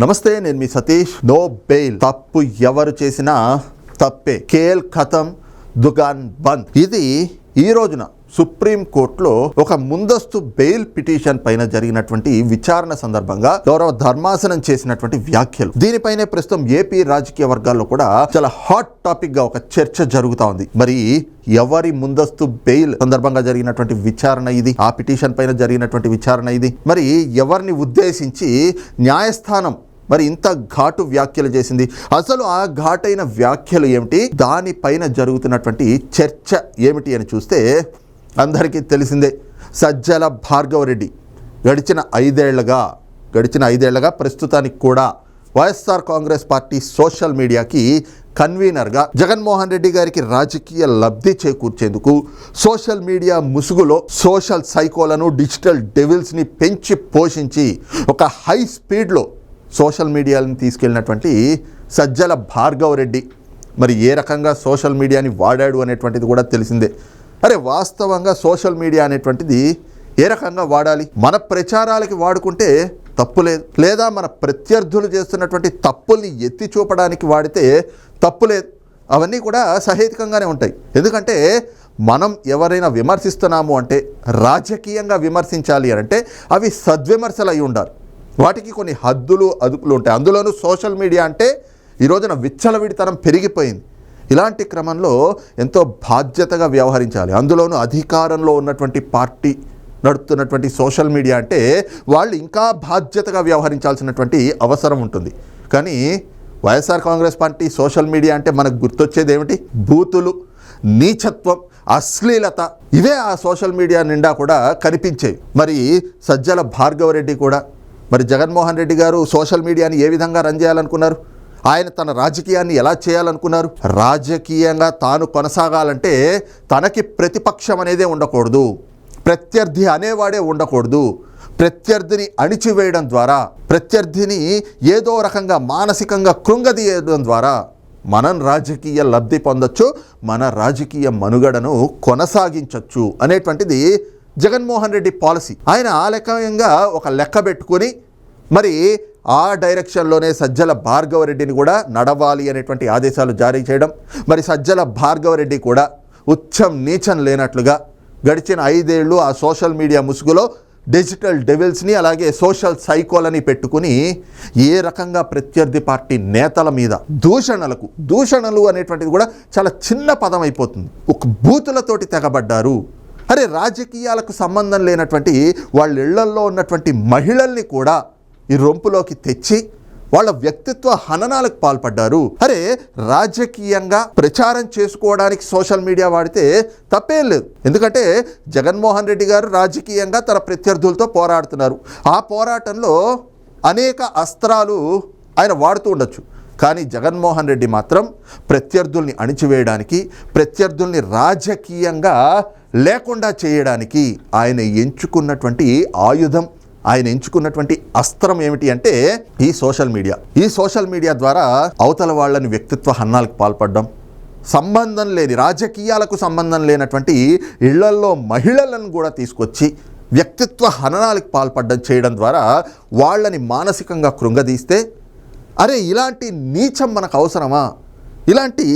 నమస్తే నేను మీ Satish. No bail. తప్పు ఎవరు చేసినా తప్పే. కేల్ ఖతం దుకాన్ బంద్. ఇది ఈ రోజున సుప్రీం కోర్టులో ఒక ముందస్తు బెయిల్ పిటిషన్ పైన జరిగినటువంటి విచారణ సందర్భంగా గౌరవ ధర్మాసనం చేసినటువంటి వ్యాఖ్యలు. దీనిపైనే ప్రస్తుతం ఏపీ రాజకీయ వర్గాల్లో కూడా చాలా హాట్ టాపిక్గా ఒక చర్చ జరుగుతా ఉంది. మరి ఎవరి ముందస్తు బెయిల్ సందర్భంగా జరిగినటువంటి విచారణ ఇది? ఆ పిటిషన్ పైన జరిగినటువంటి విచారణ ఇది? మరి ఎవరిని ఉద్దేశించి న్యాయస్థానం మరి ఇంత ఘాటు వ్యాఖ్యలు చేసింది. అసలు ఆ ఘాటైన వ్యాఖ్యలు ఏమిటి? దానిపైన జరుగుతున్నటువంటి చర్చ ఏమిటి అని చూస్తే అందరికీ తెలిసిందే. సజ్జల భార్గవరెడ్డి గడిచిన ఐదేళ్ళుగా గడిచిన ఐదేళ్ళుగా ప్రస్తుతానికి కూడా వైఎస్ఆర్ కాంగ్రెస్ పార్టీ సోషల్ మీడియాకి కన్వీనర్గా జగన్మోహన్ రెడ్డి గారికి రాజకీయ లబ్ధి చేకూర్చేందుకు సోషల్ మీడియా ముసుగులో సోషల్ సైకోలను డిజిటల్ డెవిల్స్ని పెంచి పోషించి ఒక హై స్పీడ్లో సోషల్ మీడియాని తీసుకెళ్ళినటువంటి సజ్జల భార్గవ్ రెడ్డి. మరి ఏ రకంగా సోషల్ మీడియాని వాడాడు అనేటువంటిది కూడా తెలిసిందే. అరే వాస్తవంగా సోషల్ మీడియా అనేటువంటిది ఏ రకంగా వాడాలి? మన ప్రచారాలకి వాడుకుంటే తప్పు లేదు. లేదా మన ప్రత్యర్థులు చేస్తున్నటువంటి తప్పుల్ని ఎత్తి చూపడానికి వాడితే తప్పు లేదు. అవన్నీ కూడా సహేతుకంగానే ఉంటాయి. ఎందుకంటే మనం ఎవరైనా విమర్శిస్తున్నాము అంటే రాజకీయంగా విమర్శించాలి అని అంటే అవి సద్విమర్శలు అయి ఉండాలి. వాటికి కొన్ని హద్దులు అదుపులు ఉంటాయి. అందులోనూ సోషల్ మీడియా అంటే ఈ రోజున విచ్చలవిడితనం పెరిగిపోయింది. ఇలాంటి క్రమంలో ఎంతో బాధ్యతగా వ్యవహరించాలి. అందులోనూ అధికారంలో ఉన్నటువంటి పార్టీ నడుపుతున్నటువంటి సోషల్ మీడియా అంటే వాళ్ళు ఇంకా బాధ్యతగా వ్యవహరించాల్సినటువంటి అవసరం ఉంటుంది. కానీ YSR Congress party social media అంటే మనకు గుర్తొచ్చేది ఏమిటి? బూతులు నీచత్వం అశ్లీలత. ఇవే ఆ సోషల్ మీడియా నిండా కూడా కనిపించేవి. మరి సజ్జల భార్గవరెడ్డి కూడా మరి జగన్మోహన్ రెడ్డి గారు సోషల్ మీడియాని ఏ విధంగా రన్ చేయాలనుకున్నారు? ఆయన తన రాజకీయాన్ని ఎలా చేయాలనుకున్నారు? రాజకీయంగా తాను కొనసాగాలంటే తనకి ప్రతిపక్షం అనేదే ఉండకూడదు. ప్రత్యర్థి అనేవాడే ఉండకూడదు. ప్రత్యర్థిని అణిచివేయడం ద్వారా ప్రత్యర్థిని ఏదో రకంగా మానసికంగా కృంగదీయడం ద్వారా మనం రాజకీయ లబ్ధి పొందొచ్చు మన రాజకీయ మనుగడను కొనసాగించవచ్చు అనేటువంటిది జగన్మోహన్ రెడ్డి పాలసీ. ఆయన ఆ లెక్కగా ఒక లెక్క పెట్టుకొని మరి ఆ డైరెక్షన్లోనే సజ్జల భార్గవరెడ్డిని కూడా నడవాలి అనేటువంటి ఆదేశాలు జారీ చేయడం మరి సజ్జల భార్గవరెడ్డి కూడా ఉచ్చం నీచం లేనట్లుగా గడిచిన ఐదేళ్ళు ఆ సోషల్ మీడియా ముసుగులో డిజిటల్ డెవిల్స్ని అలాగే సోషల్ సైకోలని పెట్టుకుని ఏ రకంగా ప్రత్యర్థి పార్టీ నేతల మీద దూషణలకు దూషణలు అనేటువంటిది కూడా చాలా చిన్న పదం అయిపోతుంది. ఒక బూతులతోటి తెగబడ్డారు. అరే రాజకీయాలకు సంబంధం లేనటువంటి వాళ్ళ ఇళ్ళల్లో ఉన్నటువంటి మహిళల్ని కూడా ఈ రొంపులోకి తెచ్చి వాళ్ళ వ్యక్తిత్వ హననాలకు పాల్పడ్డారు. అరే రాజకీయంగా ప్రచారం చేసుకోవడానికి సోషల్ మీడియా వాడితే తప్పేం లేదు. ఎందుకంటే జగన్మోహన్ రెడ్డి గారు రాజకీయంగా తన ప్రత్యర్థులతో పోరాడుతున్నారు. ఆ పోరాటంలో అనేక అస్త్రాలు ఆయన వాడుతూ ఉండొచ్చు. కానీ జగన్మోహన్ రెడ్డి మాత్రం ప్రత్యర్థుల్ని అణిచివేయడానికి ప్రత్యర్థుల్ని రాజకీయంగా లేకుండా చేయడానికి ఆయన ఎంచుకున్నటువంటి ఆయుధం ఆయన ఎంచుకున్నటువంటి అస్త్రం ఏమిటి అంటే ఈ సోషల్ మీడియా. ఈ సోషల్ మీడియా ద్వారా అవతల వాళ్ళని వ్యక్తిత్వ హన్నాలకు పాల్పడడం సంబంధం లేని రాజకీయాలకు సంబంధం లేనటువంటి ఇళ్ళల్లో మహిళలను కూడా తీసుకొచ్చి వ్యక్తిత్వ హననాలకు పాల్పడడం చేయడం ద్వారా వాళ్ళని మానసికంగా కృంగదీస్తే అరే ఇలాంటి నీచం మనకు అవసరమా? ఇలాంటి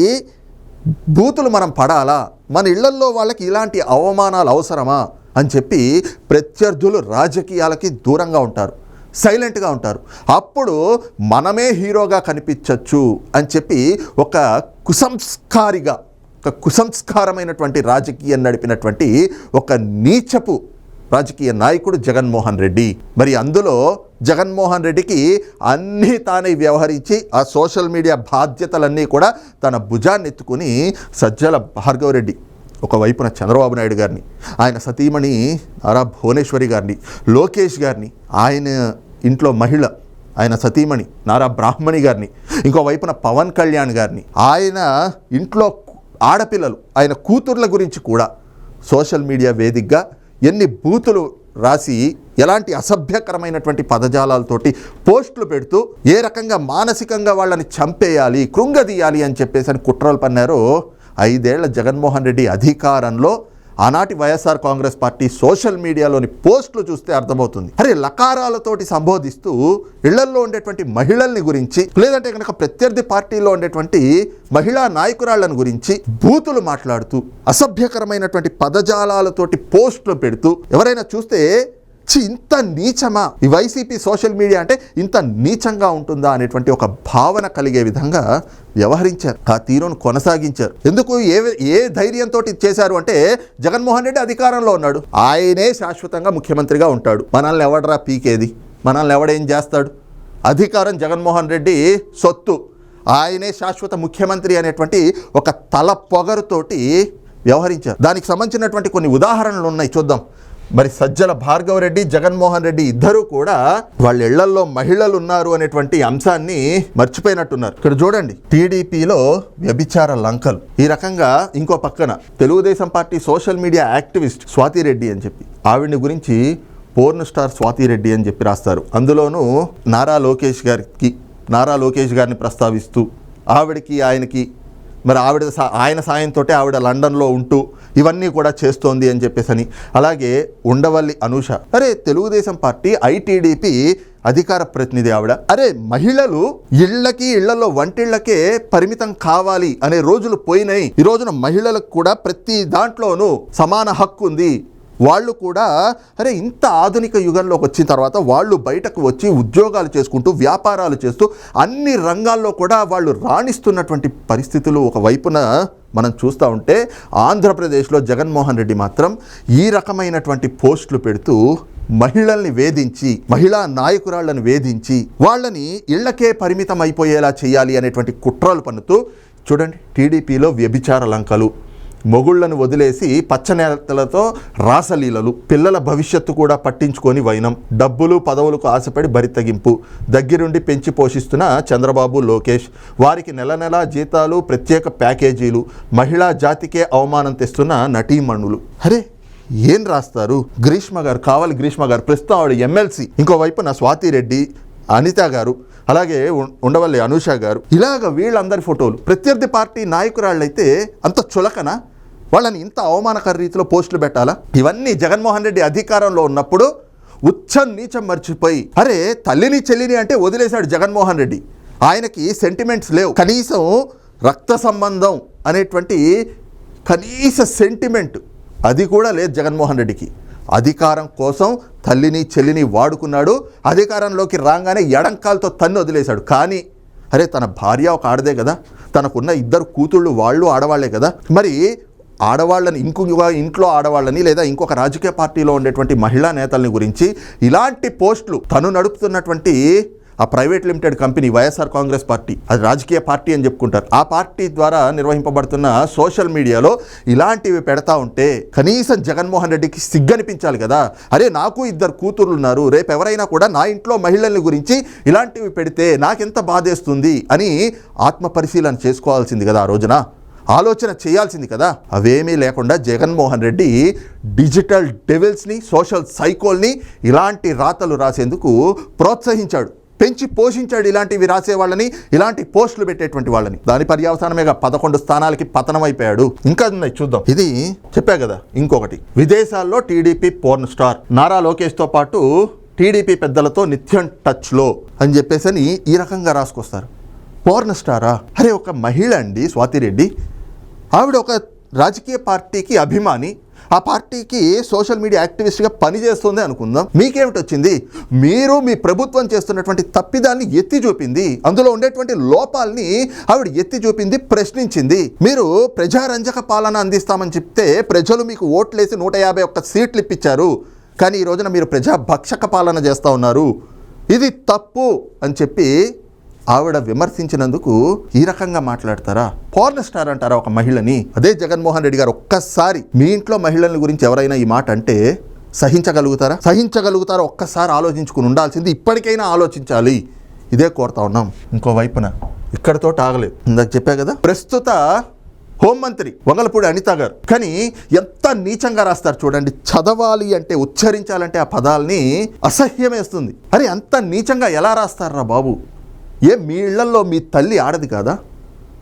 బూతులు మనం పడాలా? మన ఇళ్ళల్లో వాళ్ళకి ఇలాంటి అవమానాలు అవసరమా? అని చెప్పి ప్రత్యర్థులు రాజకీయాలకి దూరంగా ఉంటారు సైలెంట్గా ఉంటారు. అప్పుడు మనమే హీరోగా కనిపించవచ్చు అని చెప్పి ఒక కుసంస్కారిగా ఒక కుసంస్కారమైనటువంటి రాజకీయం నడిపినటువంటి ఒక నీచపు రాజకీయ నాయకుడు జగన్మోహన్ రెడ్డి. మరి అందులో జగన్మోహన్ రెడ్డికి అన్నీ తానే వ్యవహరించి ఆ సోషల్ మీడియా బాధ్యతలన్నీ కూడా తన భుజాన్ని ఎత్తుకుని సజ్జల భార్గవరెడ్డి ఒకవైపున చంద్రబాబు నాయుడు గారిని ఆయన సతీమణి నారా భువనేశ్వరి గారిని లోకేష్ గారిని ఆయన ఇంట్లో మహిళ ఆయన సతీమణి నారా బ్రాహ్మణి గారిని ఇంకో వైపున పవన్ కళ్యాణ్ గారిని ఆయన ఇంట్లో ఆడపిల్లలు ఆయన కూతుర్ల గురించి కూడా సోషల్ మీడియా వేదికగా ఎన్ని బూతులు రాసి ఎలాంటి అసభ్యకరమైనటువంటి పదజాలాలతోటి పోస్టులు పెడుతూ ఏ రకంగా మానసికంగా వాళ్ళని చంపేయాలి కృంగదీయాలి అని చెప్పేసి అని కుట్రలు పన్నారో ఐదేళ్ళ జగన్మోహన్ రెడ్డి అధికారంలో ఆనాటి వైఎస్ఆర్ కాంగ్రెస్ పార్టీ సోషల్ మీడియాలోని పోస్టులు చూస్తే అర్థమవుతుంది. అరే లకారాలతోటి సంబోధిస్తూ ఇళ్ళల్లో ఉండేటువంటి మహిళల్ని గురించి లేదంటే కనుక ప్రత్యర్థి పార్టీలో ఉండేటువంటి మహిళా నాయకురాళ్ళను గురించి బూతులు మాట్లాడుతూ అసభ్యకరమైనటువంటి పదజాలాలతోటి పోస్టులు పెడుతూ ఎవరైనా చూస్తే చి ఇంత నీచమా? ఈ వైసీపీ సోషల్ మీడియా అంటే ఇంత నీచంగా ఉంటుందా అనేటువంటి ఒక భావన కలిగే విధంగా వ్యవహరించారు. ఆ తీరును కొనసాగించారు. ఎందుకు? ఏ ఏ ధైర్యంతో చేశారు అంటే జగన్మోహన్ రెడ్డి అధికారంలో ఉన్నాడు. ఆయనే శాశ్వతంగా ముఖ్యమంత్రిగా ఉంటాడు. మనల్ని ఎవడరా పీకేది? మనల్ని ఎవడేం చేస్తాడు? అధికారం జగన్మోహన్ రెడ్డి సొత్తు. ఆయనే శాశ్వత ముఖ్యమంత్రి అనేటువంటి ఒక తల పొగరుతోటి వ్యవహరించారు. దానికి సంబంధించినటువంటి కొన్ని ఉదాహరణలు ఉన్నాయి. చూద్దాం. మరి సజ్జల భార్గవ రెడ్డి జగన్మోహన్ రెడ్డి ఇద్దరూ కూడా వాళ్ళ ఇళ్ళలో మహిళలు ఉన్నారు అనేటువంటి అంశాన్ని మర్చిపోయినట్టున్నారు. ఇక్కడ చూడండి టీడీపీలో వ్యభిచార లంకలు. ఈ రకంగా ఇంకో పక్కన Telugu Desam party social media activist Swathi Reddy అని చెప్పి ఆవిడ్ని గురించి పోర్న్ స్టార్ స్వాతి రెడ్డి అని చెప్పి రాస్తారు. అందులోనూ నారా లోకేష్ గారికి నారా లోకేష్ గారిని ప్రస్తావిస్తూ ఆవిడకి ఆయనకి మరి ఆవిడ సా- ఆయన సాయంతో ఆవిడ లండన్లో ఉంటూ ఇవన్నీ కూడా చేస్తోంది అని చెప్పేసి అని అలాగే ఉండవల్లి అనూష. అరే తెలుగుదేశం పార్టీ ఐటీడీపీ అధికార ప్రతినిధి ఆవిడ. అరే మహిళలు ఇళ్ళకి ఇళ్ళలో వంటిళ్ళకే పరిమితం కావాలి అనే రోజులు పోయినాయి. ఈ రోజున మహిళలకు కూడా ప్రతి దాంట్లోనూ సమాన హక్కు ఉంది. వాళ్ళు కూడా అరే ఇంత ఆధునిక యుగంలోకి వచ్చిన తర్వాత వాళ్ళు బయటకు వచ్చి ఉద్యోగాలు చేసుకుంటూ వ్యాపారాలు చేస్తూ అన్ని రంగాల్లో కూడా వాళ్ళు రాణిస్తున్నటువంటి పరిస్థితులు ఒకవైపున మనం చూస్తూ ఉంటే ఆంధ్రప్రదేశ్లో జగన్మోహన్ రెడ్డి మాత్రం ఈ రకమైనటువంటి పోస్టులు పెడుతూ మహిళల్ని వేధించి మహిళా నాయకురాళ్ళను వేధించి వాళ్ళని ఇళ్ళకే పరిమితం అయిపోయేలా చేయాలి అనేటువంటి కుట్రలు పన్నుతూ చూడండి టీడీపీలో వ్యభిచార లంకలు. మొగుళ్ళను వదిలేసి పచ్చనేతలతో రాసలీలలు పిల్లల భవిష్యత్తు కూడా పట్టించుకొని వైనం డబ్బులు పదవులకు ఆశపడి బరితగింపు దగ్గరుండి పెంచి పోషిస్తున్న చంద్రబాబు లోకేష్. వారికి నెల నెల జీతాలు ప్రత్యేక ప్యాకేజీలు మహిళా జాతికే అవమానం తెస్తున్న నటీమణులు అరే ఏం రాస్తారు? గ్రీష్మ గారు కావాలి గ్రీష్మ గారు. ప్రస్తుతం ఆవిడ ఎమ్మెల్సీ. ఇంకోవైపున స్వాతి రెడ్డి అనిత గారు. అలాగే ఉండవల్లి అనూష గారు. ఇలాగ వీళ్ళందరి ఫోటోలు ప్రత్యర్థి పార్టీ నాయకురాళ్ళైతే అంత చులకన? వాళ్ళని ఇంత అవమానకర రీతిలో పోస్టులు పెట్టాలా? ఇవన్నీ జగన్మోహన్ రెడ్డి అధికారంలో ఉన్నప్పుడు ఉచ్చం నీచం మర్చిపోయి అరే తల్లిని చెల్లిని అంటే వదిలేశాడు జగన్మోహన్ రెడ్డి. ఆయనకి సెంటిమెంట్స్ లేవు. కనీసం రక్త సంబంధం అనేటువంటి కనీస సెంటిమెంట్ అది కూడా లేదు జగన్మోహన్ రెడ్డికి. అధికారం కోసం తల్లిని చెల్లిని వాడుకున్నాడు. అధికారంలోకి రాగానే ఎడంకాలతో తన్ను వదిలేశాడు. కానీ అరే తన భార్య ఒక ఆడదే కదా? తనకున్న ఇద్దరు కూతుళ్ళు వాళ్ళు ఆడవాళ్ళే కదా? మరి ఆడవాళ్ళని ఇంకొక ఇంట్లో ఆడవాళ్ళని లేదా ఇంకొక రాజకీయ పార్టీలో ఉండేటువంటి మహిళా నేతల్ని గురించి ఇలాంటి పోస్టులు తను నడుపుతున్నటువంటి ఆ private limited company YSR Congress party అది రాజకీయ పార్టీ అని చెప్పుకుంటారు. ఆ పార్టీ ద్వారా నిర్వహింపబడుతున్న సోషల్ మీడియాలో ఇలాంటివి పెడతా ఉంటే కనీసం జగన్మోహన్ రెడ్డికి సిగ్గనిపించాలి కదా. అరే నాకు ఇద్దరు కూతుర్లు ఉన్నారు రేపు ఎవరైనా కూడా నా ఇంట్లో మహిళల గురించి ఇలాంటివి పెడితే నాకెంత బాధేస్తుంది అని ఆత్మ పరిశీలన చేసుకోవాల్సింది కదా ఆ రోజున. ఆలోచన చేయాల్సింది కదా. అవేమీ లేకుండా జగన్మోహన్ రెడ్డి డిజిటల్ డెవిల్స్ని సోషల్ సైకోల్ని ఇలాంటి రాతలు రాసేందుకు ప్రోత్సహించాడు. పెంచి పోషించాడు ఇలాంటివి రాసే వాళ్ళని ఇలాంటి పోస్టులు పెట్టేటువంటి వాళ్ళని. దాని పర్యవసానమేగా పదకొండు స్థానాలకి పతనమైపోయాడు. ఇంకా ఉన్నాయి చూద్దాం. ఇది చెప్పా కదా ఇంకొకటి. విదేశాల్లో టీడీపీ పోర్న్ స్టార్. నారా లోకేష్తో పాటు టీడీపీ పెద్దలతో నిత్యం టచ్లో అని చెప్పేసి అని ఈ రకంగా రాసుకొస్తారు. పోర్న్ స్టారా? అరే ఒక మహిళ అండి స్వాతిరెడ్డి. ఆవిడ ఒక రాజకీయ పార్టీకి అభిమాని ఆ పార్టీకి సోషల్ మీడియా యాక్టివిస్ట్గా పనిచేస్తుంది అనుకుందాం. మీకేమిటొచ్చింది? మీరు మీ ప్రభుత్వం చేస్తున్నటువంటి తప్పిదాన్ని ఎత్తి చూపింది. అందులో ఉండేటువంటి లోపాల్ని ఆవిడ ఎత్తి చూపింది ప్రశ్నించింది. మీరు ప్రజారంజక పాలన అందిస్తామని చెప్తే ప్రజలు మీకు ఓట్లేసి నూట యాభై ఒక్క సీట్లు ఇప్పించారు కానీ ఈ రోజున మీరు ప్రజా భక్షక పాలన చేస్తూ ఉన్నారు. ఇది తప్పు అని చెప్పి ఆవిడ విమర్శించినందుకు ఈ రకంగా మాట్లాడతారా? పోర్న్ స్టార్ అంటారా ఒక మహిళని? అదే జగన్మోహన్ రెడ్డి గారు ఒక్కసారి మీ ఇంట్లో మహిళల గురించి ఎవరైనా ఈ మాట అంటే సహించగలుగుతారా? సహించగలుగుతారా? ఒక్కసారి ఆలోచించుకుని ఉండాల్సింది ఇప్పటికైనా ఆలోచించాలి. ఇదే కోరుతా ఉన్నాం. ఇంకో వైపున ఇక్కడతో ఆగలేదు. ఇందాక చెప్పా కదా? ప్రస్తుత హోంమంత్రి వంగలపూడి అనిత గారు. కానీ ఎంత నీచంగా రాస్తారు చూడండి. చదవాలి అంటే ఉచ్చరించాలంటే ఆ పదాల్ని అసహ్యమేస్తుంది. అరే అంత నీచంగా ఎలా రాస్తారా బాబు? ఏ మీ ఇళ్ళలో మీ తల్లి ఆడది కాదా?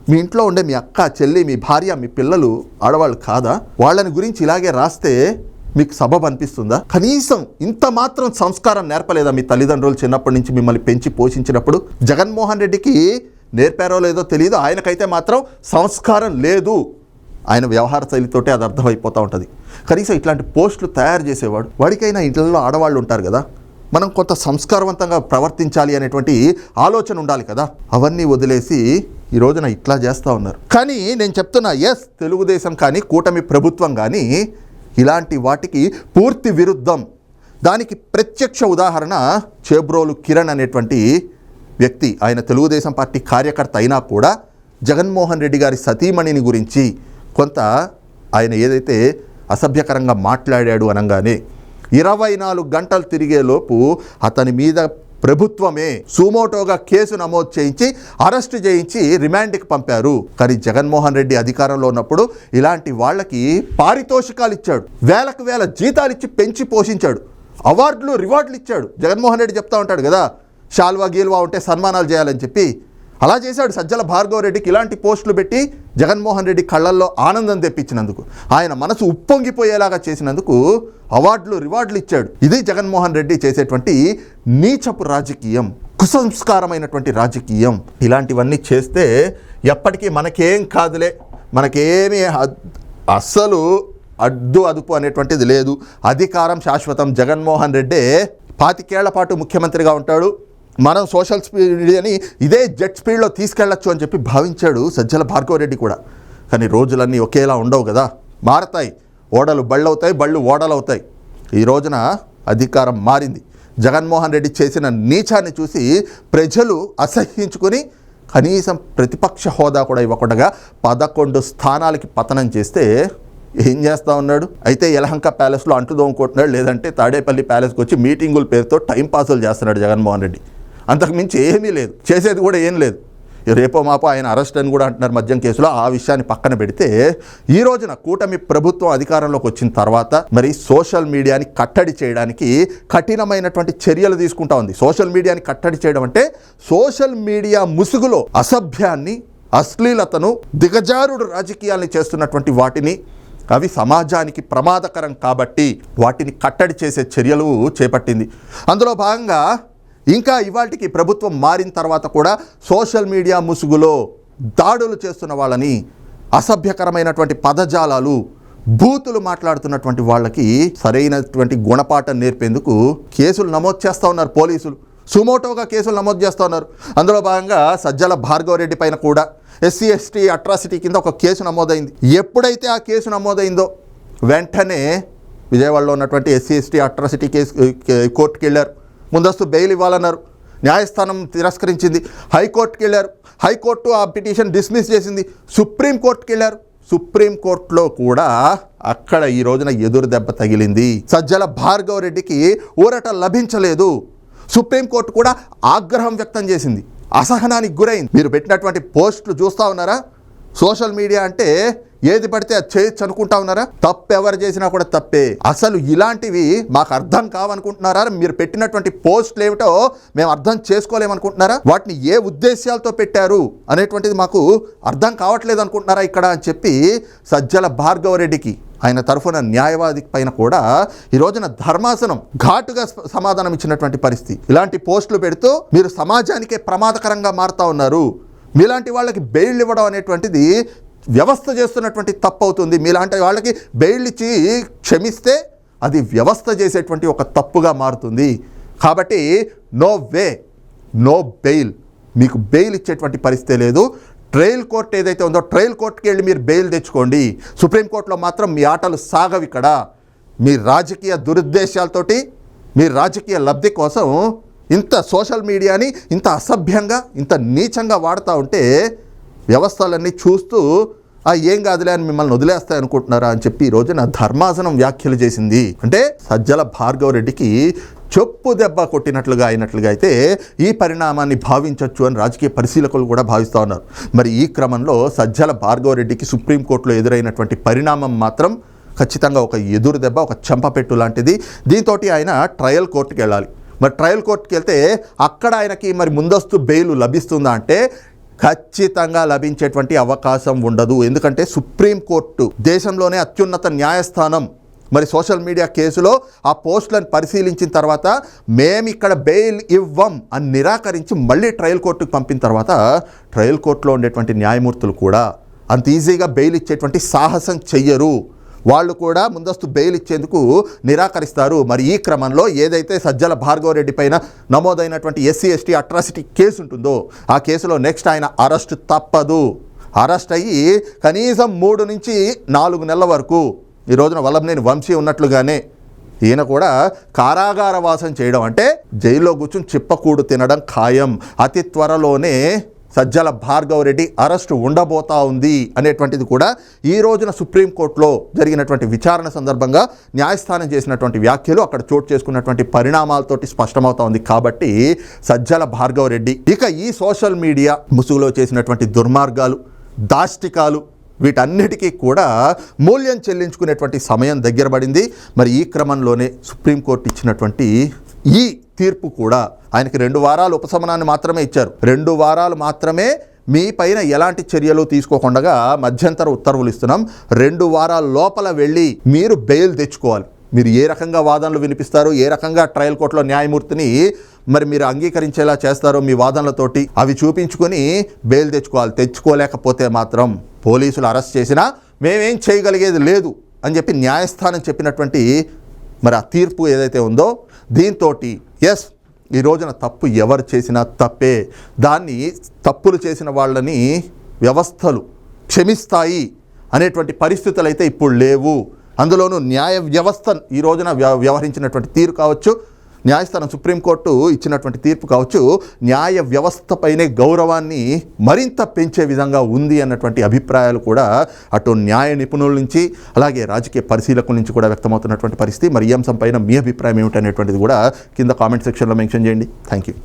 మీ ఇంట్లో ఉండే మీ అక్క చెల్లి మీ భార్య మీ పిల్లలు ఆడవాళ్ళు కాదా? వాళ్ళని గురించి ఇలాగే రాస్తే మీకు సబబ్ అనిపిస్తుందా? కనీసం ఇంత మాత్రం సంస్కారం నేర్పలేదా మీ తల్లిదండ్రులు చిన్నప్పటి నుంచి మిమ్మల్ని పెంచి పోషించినప్పుడు? జగన్మోహన్ రెడ్డికి నేర్పారో లేదో తెలియదు ఆయనకైతే మాత్రం సంస్కారం లేదు. ఆయన వ్యవహార శైలితోటే అది అర్థమైపోతూ ఉంటుంది. కనీసం ఇట్లాంటి పోస్టులు తయారు చేసేవాడు. వాడికైనా ఇంట్లో ఆడవాళ్ళు ఉంటారు కదా? మనం కొంత సంస్కారవంతంగా ప్రవర్తించాలి అనేటువంటి ఆలోచన ఉండాలి కదా. అవన్నీ వదిలేసి ఈ రోజున ఇట్లా చేస్తూ ఉన్నారు. కానీ నేను చెప్తున్నా ఎస్ తెలుగుదేశం కానీ కూటమి ప్రభుత్వం కానీ ఇలాంటి వాటికి పూర్తి విరుద్ధం. దానికి ప్రత్యక్ష ఉదాహరణ చేబ్రోలు కిరణ్ అనేటువంటి వ్యక్తి. ఆయన తెలుగుదేశం పార్టీ కార్యకర్త అయినా కూడా జగన్మోహన్ రెడ్డి గారి సతీమణిని గురించి కొంత ఆయన ఏదైతే అసభ్యకరంగా మాట్లాడాడు అనగానే ఇరవై నాలుగు గంటలు తిరిగేలోపు అతని మీద ప్రభుత్వమే సుమోటోగా కేసు నమోదు చేయించి అరెస్ట్ చేయించి రిమాండ్కి పంపారు. కానీ జగన్మోహన్ రెడ్డి అధికారంలో ఉన్నప్పుడు ఇలాంటి వాళ్ళకి పారితోషికాలు ఇచ్చాడు. వేలకు వేల జీతాలు ఇచ్చి పెంచి పోషించాడు. అవార్డులు రివార్డులు ఇచ్చాడు. జగన్మోహన్ రెడ్డి చెప్తా ఉంటాడు కదా షాల్వా గీల్వా ఉంటే సన్మానాలు చేయాలని చెప్పి అలా చేశాడు సజ్జల భార్గవ రెడ్డికి ఇలాంటి పోస్టులు పెట్టి జగన్మోహన్ రెడ్డి కళ్ళల్లో ఆనందం తెప్పించినందుకు. ఆయన మనసు ఉప్పొంగిపోయేలాగా చేసినందుకు అవార్డులు రివార్డులు ఇచ్చాడు. ఇది జగన్మోహన్ రెడ్డి చేసేటువంటి నీచపు రాజకీయం కుసంస్కారమైనటువంటి రాజకీయం. ఇలాంటివన్నీ చేస్తే ఎప్పటికీ మనకేం కాదులే. మనకేమీ అస్సలు అడ్డు అదుపు అనేటువంటిది లేదు. అధికారం శాశ్వతం జగన్మోహన్ రెడ్డే పాతికేళ్ళ పాటు ముఖ్యమంత్రిగా ఉంటాడు. మనం సోషల్ మీడియాని ఇదే జెట్ స్పీడ్లో తీసుకెళ్ళొచ్చు అని చెప్పి భావించాడు సజ్జల భార్గవరెడ్డి కూడా. కానీ రోజులన్నీ ఒకేలా ఉండవు కదా. మారతాయి. ఓడలు బళ్ళవుతాయి బళ్ళు ఓడలవుతాయి. ఈ రోజున అధికారం మారింది. జగన్మోహన్ రెడ్డి చేసిన నీచాన్ని చూసి ప్రజలు అసహ్యించుకొని కనీసం ప్రతిపక్ష హోదా కూడా ఇవ్వకుండా పదకొండు స్థానాలకి పతనం చేస్తే ఏం చేస్తా ఉన్నాడు? అయితే యలహంక ప్యాలెస్లో అంటు దోముకుంటున్నాడు లేదంటే తాడేపల్లి ప్యాలెస్కి వచ్చి మీటింగుల పేరుతో టైం పాసులు చేస్తున్నాడు జగన్మోహన్ రెడ్డి. అంతకుమించి ఏమీ లేదు. చేసేది కూడా ఏం లేదు. రేపో మాపో ఆయన అరెస్ట్ అని కూడా అంటున్నారు మద్యం కేసులో. ఆ విషయాన్ని పక్కన పెడితే ఈ రోజున కూటమి ప్రభుత్వం అధికారంలోకి వచ్చిన తర్వాత మరి సోషల్ మీడియాని కట్టడి చేయడానికి కఠినమైనటువంటి చర్యలు తీసుకుంటా ఉంది. సోషల్ మీడియాని కట్టడి చేయడం అంటే సోషల్ మీడియా ముసుగులో అసభ్యాన్ని అశ్లీలతను దిగజారుడు రాజకీయాల్ని చేస్తున్నటువంటి వాటిని అవి సమాజానికి ప్రమాదకరం కాబట్టి వాటిని కట్టడి చేసే చర్యలు చేపట్టింది. అందులో భాగంగా ఇంకా ఇవాటికి ప్రభుత్వం మారిన తర్వాత కూడా సోషల్ మీడియా ముసుగులో దాడులు చేస్తున్న వాళ్ళని అసభ్యకరమైనటువంటి పదజాలాలు బూతులు మాట్లాడుతున్నటువంటి వాళ్ళకి సరైనటువంటి గుణపాఠం నేర్పేందుకు కేసులు నమోదు చేస్తూ ఉన్నారు పోలీసులు. సుమోటోగా కేసులు నమోదు చేస్తూ ఉన్నారు. అందులో భాగంగా సజ్జల భార్గవరెడ్డి పైన కూడా ఎస్సీ ఎస్టీ అట్రాసిటీ కింద ఒక కేసు నమోదైంది. ఎప్పుడైతే ఆ కేసు నమోదైందో వెంటనే విజయవాడలో ఉన్నటువంటి ఎస్సీ ఎస్టీ అట్రాసిటీ కేసు కే- కోర్టుకి వెళ్ళారు ముందస్తు బెయిల్ ఇవ్వాలన్నారు. న్యాయస్థానం తిరస్కరించింది. హైకోర్టుకి వెళ్ళారు. హైకోర్టు ఆ పిటిషన్ డిస్మిస్ చేసింది. సుప్రీంకోర్టుకి వెళ్ళారు. సుప్రీంకోర్టులో కూడా అక్కడ ఈ రోజున ఎదురు దెబ్బ తగిలింది. సజ్జల భార్గవ రెడ్డికి ఊరట లభించలేదు. సుప్రీంకోర్టు కూడా ఆగ్రహం వ్యక్తం చేసింది. అసహనానికి గురైంది. మీరు పెట్టినటువంటి పోస్టులు చూస్తా ఉన్నారా? సోషల్ మీడియా అంటే ఏది పడితే అది చేయొచ్చు అనుకుంటా ఉన్నారా? తప్పు ఎవరు చేసినా కూడా తప్పే. అసలు ఇలాంటివి మాకు అర్థం కావనుకుంటున్నారా? మీరు పెట్టినటువంటి పోస్టులు ఏమిటో మేము అర్థం చేసుకోలేమనుకుంటున్నారా? వాటిని ఏ ఉద్దేశాలతో పెట్టారు అనేటువంటిది మాకు అర్థం కావట్లేదు అనుకుంటున్నారా ఇక్కడ అని చెప్పి సజ్జల భార్గవ రెడ్డికి ఆయన తరఫున న్యాయవాది పైన కూడా ఈ రోజున ధర్మాసనం ఘాటుగా సమాధానం ఇచ్చినటువంటి పరిస్థితి. ఇలాంటి పోస్టులు పెడుతూ మీరు సమాజానికే ప్రమాదకరంగా మారుతా ఉన్నారు. మీలాంటి వాళ్ళకి బెయిల్ ఇవ్వడం అనేటువంటిది వ్యవస్థ చేస్తున్నటువంటి తప్పు అవుతుంది మీలాంటి వాళ్ళకి బెయిల్ ఇచ్చి క్షమిస్తే అది వ్యవస్థ చేసేటువంటి ఒక తప్పుగా మారుతుంది. కాబట్టి నో వే నో బెయిల్. మీకు బెయిల్ ఇచ్చేటువంటి పరిస్థితి లేదు. ట్రయల్ కోర్ట్ ఏదైతే ఉందో ట్రయల్ కోర్టుకి వెళ్ళి మీరు బెయిల్ తెచ్చుకోండి. సుప్రీంకోర్టులో మాత్రం మీ ఆటలు సాగవు ఇక్కడ. మీ రాజకీయ దురుద్దేశాలతోటి మీ రాజకీయ లబ్ధి కోసం ఇంత సోషల్ మీడియాని ఇంత అసభ్యంగా ఇంత నీచంగా వాడుతూ ఉంటే వ్యవస్థలన్నీ చూస్తూ ఆ ఏం కాదులే అని మిమ్మల్ని వదిలేస్తాయి అనుకుంటున్నారా అని చెప్పి ఈ రోజున ధర్మాసనం వ్యాఖ్యలు చేసింది. అంటే సజ్జల భార్గవరెడ్డికి చెప్పు దెబ్బ కొట్టినట్లుగా అయినట్లుగా అయితే ఈ పరిణామాన్ని భావించవచ్చు అని రాజకీయ పరిశీలకులు కూడా భావిస్తూ ఉన్నారు. మరి ఈ క్రమంలో సజ్జల భార్గవ రెడ్డికి సుప్రీంకోర్టులో ఎదురైనటువంటి పరిణామం మాత్రం ఖచ్చితంగా ఒక ఎదురు దెబ్బ ఒక చెంపపెట్టు లాంటిది. దీంతో ఆయన ట్రయల్ కోర్టుకి వెళ్ళాలి మరి ట్రయల్ కోర్టుకి వెళ్తే అక్కడ ఆయనకి మరి ముందస్తు బెయిల్ లభిస్తుందా అంటే ఖచ్చితంగా లభించేటువంటి అవకాశం ఉండదు. ఎందుకంటే సుప్రీంకోర్టు దేశంలోనే అత్యున్నత న్యాయస్థానం. మరి సోషల్ మీడియా కేసులో ఆ పోస్టులను పరిశీలించిన తర్వాత మేము ఇక్కడ బెయిల్ ఇవ్వం అని నిరాకరించి మళ్ళీ ట్రయల్ కోర్టుకు పంపిన తర్వాత ట్రయల్ కోర్టులో ఉండేటువంటి న్యాయమూర్తులు కూడా అంత ఈజీగా బెయిల్ ఇచ్చేటువంటి సాహసం చెయ్యరు. వాళ్ళు కూడా ముందస్తు బెయిల్ ఇచ్చేందుకు నిరాకరిస్తారు. మరి ఈ క్రమంలో ఏదైతే సజ్జల భార్గవ రెడ్డి పైన నమోదైనటువంటి ఎస్సీ ఎస్టీ అట్రాసిటీ కేసు ఉంటుందో ఆ కేసులో నెక్స్ట్ ఆయన అరెస్ట్ తప్పదు. అరెస్ట్ అయ్యి కనీసం మూడు నుంచి నాలుగు నెలల వరకు ఈ రోజున వల్లభనేని వంశీ ఉన్నట్లుగానే ఈయన కూడా కారాగార వాసం చేయడం అంటే జైల్లో కూర్చుని చిప్పకూడు తినడం ఖాయం. అతి త్వరలోనే సజ్జల భార్గవరెడ్డి అరెస్టు ఉండబోతా ఉంది అనేటువంటిది కూడా ఈ రోజున సుప్రీంకోర్టులో జరిగినటువంటి విచారణ సందర్భంగా న్యాయస్థానం చేసినటువంటి వ్యాఖ్యలు అక్కడ చోటు చేసుకున్నటువంటి పరిణామాలతోటి స్పష్టమవుతా ఉంది. కాబట్టి సజ్జల భార్గవరెడ్డి ఇక ఈ సోషల్ మీడియా ముసుగులో చేసినటువంటి దుర్మార్గాలు దాష్టికాలు వీటన్నిటికీ కూడా మూల్యం చెల్లించుకునేటువంటి సమయం దగ్గర పడింది. మరి ఈ క్రమంలోనే సుప్రీంకోర్టు ఇచ్చినటువంటి ఈ తీర్పు కూడా ఆయనకి రెండు వారాలు ఉపశమనాన్ని మాత్రమే ఇచ్చారు. రెండు వారాలు మాత్రమే మీ పైన ఎలాంటి చర్యలు తీసుకోకుండా మధ్యంతర ఉత్తర్వులు ఇస్తున్నాం. రెండు వారాల లోపల వెళ్ళి మీరు బెయిల్ తెచ్చుకోవాలి. మీరు ఏ రకంగా వాదనలు వినిపిస్తారు ఏ రకంగా ట్రయల్ కోర్టులో న్యాయమూర్తిని మరి మీరు అంగీకరించేలా చేస్తారో మీ వాదనలతోటి అవి చూపించుకొని బెయిల్ తెచ్చుకోవాలి. తెచ్చుకోలేకపోతే మాత్రం పోలీసులు అరెస్ట్ చేసినా మేమేం చేయగలిగేది లేదు అని చెప్పి న్యాయస్థానం చెప్పినటువంటి మరి ఆ తీర్పు ఏదైతే ఉందో దీంతో ఎస్ ఈ రోజున తప్పు ఎవరు చేసినా తప్పే. దాన్ని తప్పులు చేసిన వాళ్ళని వ్యవస్థలు క్షమిస్తాయి అనేటువంటి పరిస్థితులు అయితే ఇప్పుడు లేవు. అందులోనూ న్యాయ వ్యవస్థ ఈ రోజున వ్య వ్యవహరించినటువంటి తీరు కావచ్చు. న్యాయస్థానం సుప్రీంకోర్టు ఇచ్చినటువంటి తీర్పు కావచ్చు న్యాయ వ్యవస్థపైనే గౌరవాన్ని మరింత పెంచే విధంగా ఉంది అన్నటువంటి అభిప్రాయాలు కూడా అటు న్యాయ నిపుణుల నుంచి అలాగే రాజకీయ పరిశీలకుల నుంచి కూడా వ్యక్తమవుతున్నటువంటి పరిస్థితి. మరి ఈ అంశం పైన మీ అభిప్రాయం ఏమిటనేటువంటిది కూడా కింద కామెంట్ సెక్షన్లో మెన్షన్ చేయండి. Thank you